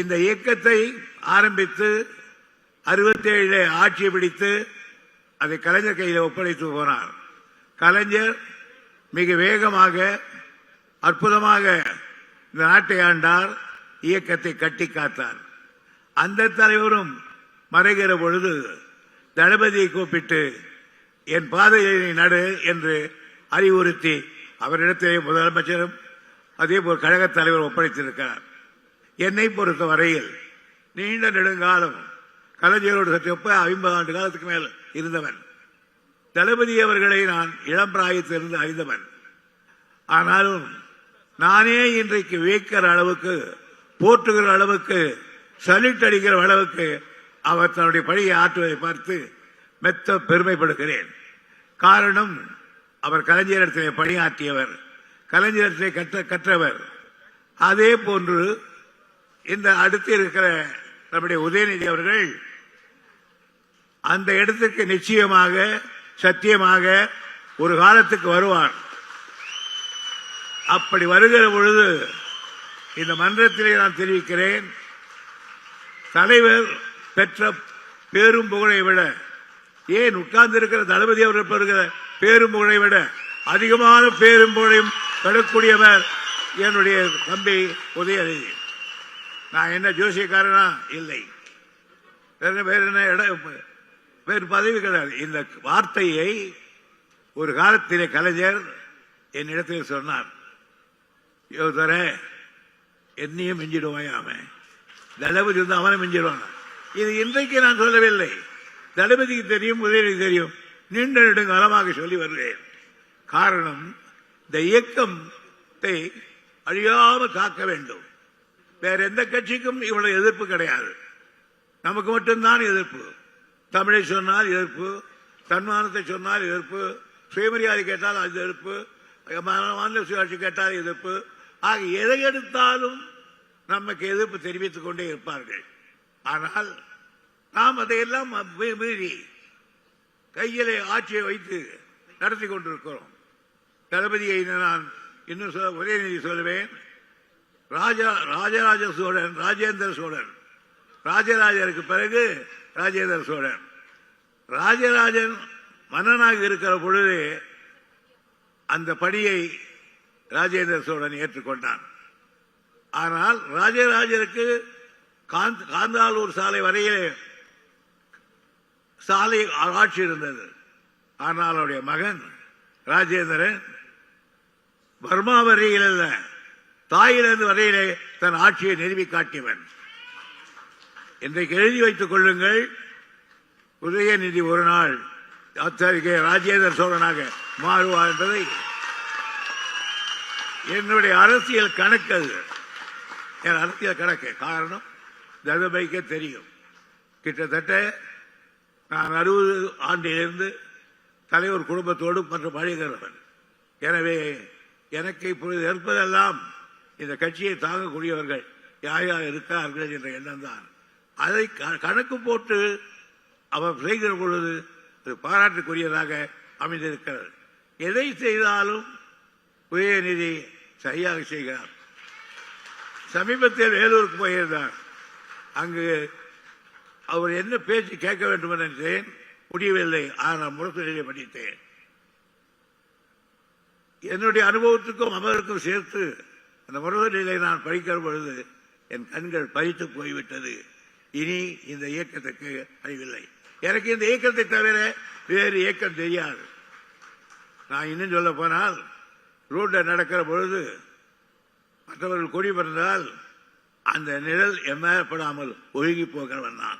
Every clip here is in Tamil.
இந்த இயக்கத்தை ஆரம்பித்து அறுபத்தி ஆட்சி பிடித்து அதை கலைஞர் கையில் ஒப்படைத்து போனார். கலைஞர் மிக வேகமாக அற்புதமாக இந்த நாட்டை ஆண்டார் இயக்கத்தை கட்டி காத்தார். அந்த தலைவரும் மறைகிற பொழுது தளபதியை கூப்பிட்டு என் பாதையை நீ நடு என்று அறிவுறுத்தி அவரிடத்திலே முதலமைச்சரும் அதே போல் கழகத் தலைவர் ஒப்படைத்திருக்கிறார். என்னை பொறுத்த வரையில் நீண்ட நெடுங்காலம் கலைஞரோடு சற்று ஒப்ப ஐம்பது ஆண்டு காலத்துக்கு மேல் இருந்தவன். தளபதி அவர்களை நான் இளம் பிராயத்திலிருந்து அறிந்தவன். ஆனாலும் நானே இன்றைக்கு வியக்கிற அளவுக்கு போற்றுகிற அளவுக்கு சலிட் அடிக்கிற அளவுக்கு அவர் தன்னுடைய பணியை ஆற்றுவதை பார்த்து மெத்த பெருமைப்படுகிறேன். காரணம் அவர் கலைஞரிடத்திலே பணியாற்றியவர் கலைஞரிடத்திலே கற்ற கற்றவர். அதே போன்று இந்த அடுத்து இருக்கிற நம்முடைய உதயநிதி அவர்கள் அந்த இடத்துக்கு நிச்சயமாக சத்தியமாக ஒரு காலத்துக்கு வருவார். அப்படி வருகிற பொழுது இந்த மன்றத்திலே நான் தெரிவிக்கிறேன் தலைவர் பெற்ற பேரும் புகழை விட ஏன் உட்கார்ந்து இருக்கிற தளபதி அவர்கள் பெறுகிற பேரும் புகழை விட அதிகமான பேரும் புகழையும் பெறக்கூடியவர் என்னுடைய தம்பி உதயநிதி. நான் என்ன ஜோசியக்காரனா? இல்லை. வேற என்ன- என்ன இடம் வேறு பதவி கிடையாது. இந்த வார்த்தையை ஒரு காலத்திலே கலைஞர் என்னிடத்தில் சொன்னார். யோதர என்னையும் மிஞ்சிடுவாயாம தளபதி வந்து அவனை மிஞ்சிடுவான்? இது இன்றைக்கு நான் சொல்லவில்லை. தளபதிக்கு தெரியும் உதயநிதி தெரியும். நீண்ட நெடுங்காலமாக சொல்லி வருகிறேன். காரணம் இந்த இயக்கத்தை அழியாமல் காக்க வேண்டும். வேற எந்த கட்சிக்கும் இவ்வளவு எதிர்ப்பு கிடையாது. நமக்கு மட்டும்தான் எதிர்ப்பு. தமிழை சொன்னால் எதிர்ப்பு தன்மானத்தை சொன்னால் எதிர்ப்பு சுயமரியாதை கேட்டால் அது எதிர்ப்பு மாநில சுயாட்சி கேட்டால் எதிர்ப்பு. ஆக எதை எடுத்தாலும் நமக்கு எதிர்ப்பு தெரிவித்துக் கொண்டே இருப்பார்கள். ஆனால் நாம் அதையெல்லாம் மீறி கையிலே ஆட்சியை வைத்து நடத்தி கொண்டிருக்கிறோம். தளபதியை நான் இன்னும் சொல்ல உதயநிதி சொல்லுவேன் ராஜா ராஜராஜ சோழன் ராஜேந்திர சோழன். ராஜராஜருக்கு பிறகு ராஜேந்திர சோழன். ராஜராஜன் மன்னனாக இருக்கிற பொழுது அந்த பணியை ராஜேந்திர சோழன் ஏற்றுக்கொண்டான். ஆனால் ராஜராஜருக்கு காந்த்- காந்தாலூர் சாலை வரையிலே சாலை ஆட்சி இருந்தது. ஆனால் அவருடைய மகன் ராஜேந்திரன் பர்மா வரையில் அல்ல தாயிலிருந்து வரையிலே தன் ஆட்சியை நிறுவி காட்டியவன். இன்றைக்கு எழுதி வைத்துக் கொள்ளுங்கள். உதயநிதி ஒரு நாள் அத்தகைய ராஜேந்திர சோழனாக மாறுவார் என்பதை. என்னுடைய அரசியல் கணக்கு அது. என் அரசியல் கணக்கு. காரணம் ததபைக்கே தெரியும். கிட்டத்தட்ட நான் அறுபது ஆண்டிலிருந்து தலைவர் குடும்பத்தோடு மற்றும் பழகிறவன் எனவே எனக்கு இப்பொழுது இருப்பதெல்லாம் இந்த கட்சியை தாங்கக்கூடியவர்கள் யார் யார் இருக்கிறார்கள் என்ற எண்ணம் தான். அதை க- கணக்கு போட்டு அவர் செய்கிற பொழுது அது பாராட்டுக்குரியதாக அமைந்திருக்கிறது. எதை செய்தாலும் உதயநிதி சரியாக செய்கிறார். சமீபத்தில் வேலூருக்கு போயிருந்தார். அங்கு அவர் என்ன பேச்சு கேட்க வேண்டும் என்று நினைத்தேன். முடியவில்லை. ஆனால் முரசொலியை படித்தேன். என்னுடைய அனுபவத்துக்கும் அவருக்கும் சேர்த்து அந்த முரசொலியை நான் படிக்கிற பொழுது என் கண்கள் பறித்து போய்விட்டது. இனி இந்த இயக்கத்துக்கு அறிவில்லை. எனக்கு இந்த இயக்கத்தை தவிர வேறு இயக்கம் தெரியாது. நான் இன்னும் சொல்ல போனால் ரோட்ல நடக்கிற பொழுது மற்றவர்கள் கொடி பிறந்தால் அந்த நிழல் எம்மப்படாமல் ஒழுகி போகிறவன் நான்.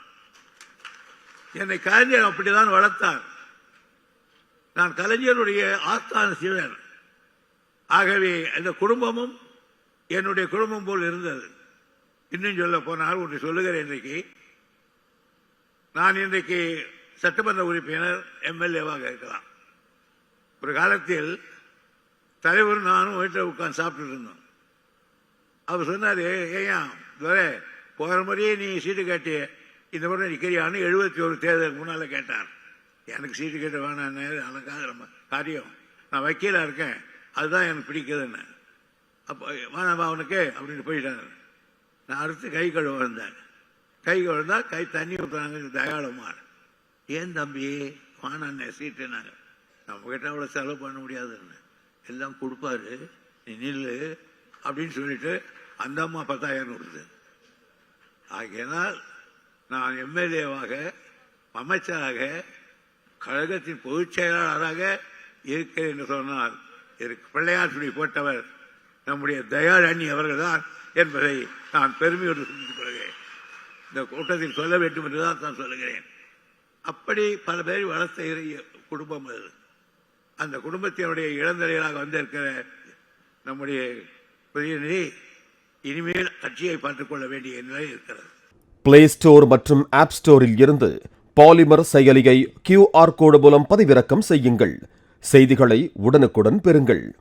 என்னை கலைஞர் அப்படிதான் வளர்த்தார். நான் கலைஞருடைய ஆஸ்தான சிவன். ஆகவே இந்த குடும்பமும் என்னுடைய குடும்பம் போல் இருந்தது. இன்னும் சொல்ல போனால் ஒன்று சொல்லுகிறேன் இன்றைக்கு. நான் இன்றைக்கு சட்டமன்ற உறுப்பினர் எம்எல்ஏவாக இருக்கலாம். ஒரு காலத்தில் தலைவர் நானும் வீட்டில் உட்காந்து சாப்பிட்டு இருந்தோம். அவர் சொன்னார் ஏயா துரை போகிற முறையே நீ சீட்டு கேட்டி இந்த முறை நிற்கிறியான்னு எழுபத்தி ஒரு தேர்தலுக்கு முன்னால் கேட்டார். எனக்கு சீட்டு கேட்ட வேணான்னு அதுக்காக நம்ம காரியம். நான் வக்கீலாக இருக்கேன். அதுதான் எனக்கு பிடிக்குதுன்னு. அப்போ வேணாமா அவனுக்கு அப்படின்னு போயிட்டார். நான் அடுத்து கை கழுவ வந்தேன். கை கழுந்தா கை தண்ணி ஊற்றுறாங்க தயாளமாக ஏன் தம்பி? வானான் சீட்டுனாங்க நம்ம கிட்ட அவ்வளோ செலவு பண்ண முடியாதுன்னு. எல்லாம் கொடுப்பாரு. நீ நில்லு அப்படின்னு சொல்லிட்டு அந்த அம்மா பத்தாயிரம் கொடுத்து ஆகையினால் நான் எம்எல்ஏவாக அமைச்சராக கழகத்தின் பொதுச் செயலாளராக இருக்கிறேன் என்று சொன்னால் இருக்கு பிள்ளையார் சொல்லி போட்டவர் நம்முடைய தயாளணி அவர்கள்தான் என்பதை நான் பெருமையோடு சிந்தித்துக் கொள்கிறேன். இந்த கூட்டத்தில் சொல்ல வேண்டும் என்றுதான் நான் சொல்லுகிறேன். அப்படி பல பேர் வளர்த்த குடும்பம் அது. அந்த குடும்பத்தினுடைய இளந்தலைகளாக வந்திருக்கிற நம்முடைய பிரதிநிதி இனிமேல் கட்சியை பார்த்துக் கொள்ள வேண்டிய நிலை இருக்கிறது. பிளே ஸ்டோர் மற்றும் ஆப் ஸ்டோரில் இருந்து பாலிமர் செயலியை கியூஆர் கோடு மூலம் பதிவிறக்கம் செய்யுங்கள். செய்திகளை உடனுக்குடன் பெறுங்கள்.